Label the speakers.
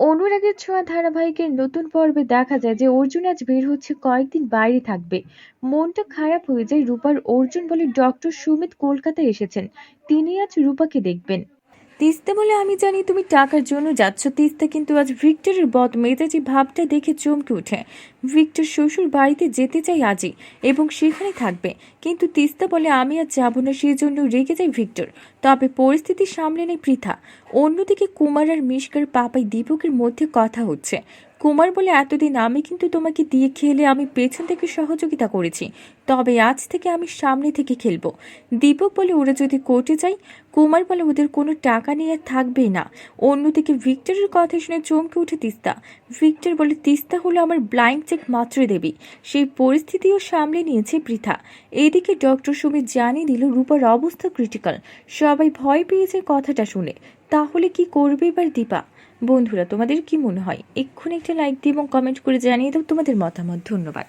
Speaker 1: অনুরাগের ছোঁয়া ধারাবাহিকের নতুন পর্বে দেখা যায় যে অর্জুন আজ বের হচ্ছে কয়েকদিন বাইরে থাকবে। মনটা খারাপ হয়ে যায় রূপার অর্জুন বলে ডক্টর সুমিত কলকাতায় এসেছেন। তিনি আজ রূপাকে দেখবেন। তিস্তা বলে আমি জানি তুমি টাকার জন্য যাচ্ছ। তিস্তা কিন্তু আজ ভিক্টরের বদ মেজাজি ভাবটা দেখে চমকে উঠে ভিক্টর শ্বশুর বাড়িতে যেতে চাই আজই এবং সেখানে থাকবে। কিন্তু তিস্তা বলে আমি আর যাব না সেই জন্য রেগে যাই ভিক্টর। তবে পরিস্থিতি সামলে নেয় পৃথা। অন্যদিকে কুমার আর মিশকার পাপাই দীপকের মধ্যে কথা হচ্ছে। কুমার বলে, এতদিন আমি কিন্তু তোমাকে দিয়ে খেলে আমি পেছন থেকে সহযোগিতা করেছি। তবে আজ থেকে আমি সামনে থেকে খেলব। দীপক বলে, ওরা যদি কোর্টে যায় কুমার বলে, ওদের কোনো টাকা নিয়ে থাকবেই না। অন্যদিকে ভিক্টরের কথা শুনে চমকে উঠে তিস্তা। ভিক্টর বলে, তিস্তা হলো আমার ব্লাইন্ড চেক মাত্র দেবী সেই পরিস্থিতিও সামলে নিয়েছে পৃথা। এদিকে ডক্টর সুমিত জানিয়ে দিল, রূপার অবস্থা ক্রিটিক্যাল সবাই ভয় পেয়েছে কথাটা শুনে। তাহলে কি করবে এবার দীপা? বন্ধুরা, তোমাদের কি মনে হয়? এক্ষুনি একটা লাইক দিয়ে এবং কমেন্ট করে জানিয়ে দাও তোমাদের মতামত। ধন্যবাদ।